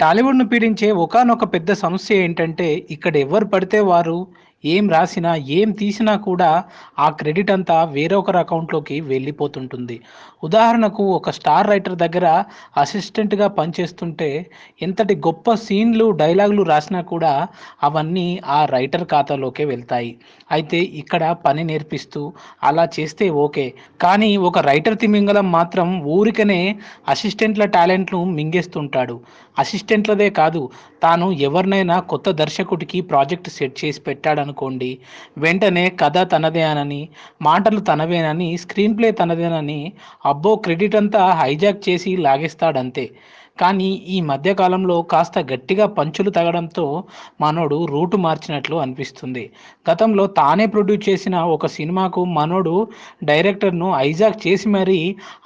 టాలీవుడ్‌ను పీడించే ఒకానొక పెద్ద సమస్య ఏంటంటే, ఇక్కడ ఎవరు పడితే వారు ఏం రాసినా, ఏం తీసినా కూడా ఆ క్రెడిట్ అంతా వేరొకరి అకౌంట్‌లోకి వెళ్ళిపోతుంటుంది. ఉదాహరణకు ఒక స్టార్ రైటర్ దగ్గర అసిస్టెంట్‌గా పనిచేస్తుంటే, ఎంతటి గొప్ప సీన్‌లు, డైలాగులు రాసినా కూడా అవన్నీ ఆ రైటర్ ఖాతాలోకే వెళ్తాయి. అయితే ఇక్కడ పని నేర్పిస్తూ అలా చేస్తే ఓకే. కానీ ఒక రైటర్ తిమింగలం మాత్రం ఊరికనే అసిస్టెంట్ల టాలెంట్‌ను మింగేస్తుంటాడు. అసిస్టెంట్లదే కాదు, తాను ఎవరినైనా కొత్త దర్శకుడికి ప్రాజెక్ట్ సెట్ చేసి పెట్టాడను అనుకోండి వెంటనే కథ తనదేనని, మాటలు తనవేనని, స్క్రీన్ ప్లే తనదేనని అబ్బో! క్రెడిట్ అంతా హైజాక్ చేసి లాగేస్తాడంతే. కానీ ఈ మధ్యకాలంలో కాస్త గట్టిగా పంచులు తగడంతో మనోడు రూటు మార్చినట్లు అనిపిస్తుంది. గతంలో తానే ప్రొడ్యూస్ చేసిన ఒక సినిమాకు మనోడు డైరెక్టర్‌ను ఐజాక్ చేసి మరీ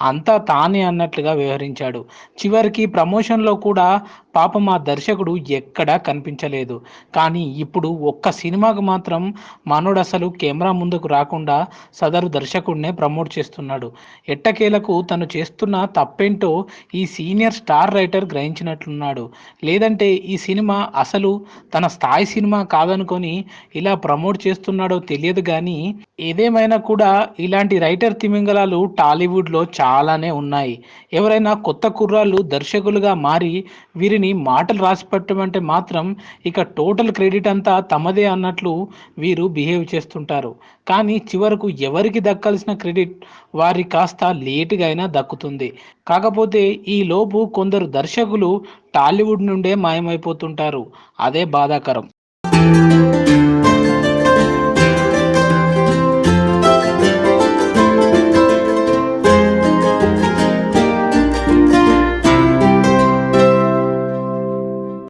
అంతా తానే అన్నట్లుగా వ్యవహరించాడు. చివరికి ప్రమోషన్‌లో కూడా పాపం ఆ దర్శకుడు ఎక్కడా కనిపించలేదు. కానీ ఇప్పుడు ఒక్క సినిమాకు మాత్రం మనోడు అసలు కెమెరా ముందుకు రాకుండా సదరు దర్శకుడినే ప్రమోట్ చేస్తున్నాడు. ఎట్టకేలకు తను చేస్తున్న తప్పేంటో ఈ సీనియర్ స్టార్ రైటర్ గ్రహించినట్లున్నాడు. లేదంటే ఈ సినిమా అసలు తన స్థాయి సినిమా కాదనుకొని ఇలా ప్రమోట్ చేస్తున్నాడో తెలియదు కానీ ఏదేమైనా కూడా ఇలాంటి రైటర్ తిమింగలాలు టాలీవుడ్‌లో చాలానే ఉన్నాయి. ఎవరైనా కొత్త కుర్రాళ్ళు దర్శకులుగా మారి వీరిని మాటలు రాసి పెట్టమంటే మాత్రం ఇక టోటల్ క్రెడిట్ అంతా తమదే అన్నట్లు వీరు బిహేవ్ చేస్తుంటారు. కానీ చివరకు ఎవరికి దక్కాల్సిన క్రెడిట్ వారికి కాస్త లేటుగా అయినా దక్కుతుంది. కాకపోతే ఈలోపు కొందరు దర్శకులు టాలీవుడ్ నుండే మాయమైపోతుంటారు. అదే బాధాకరం.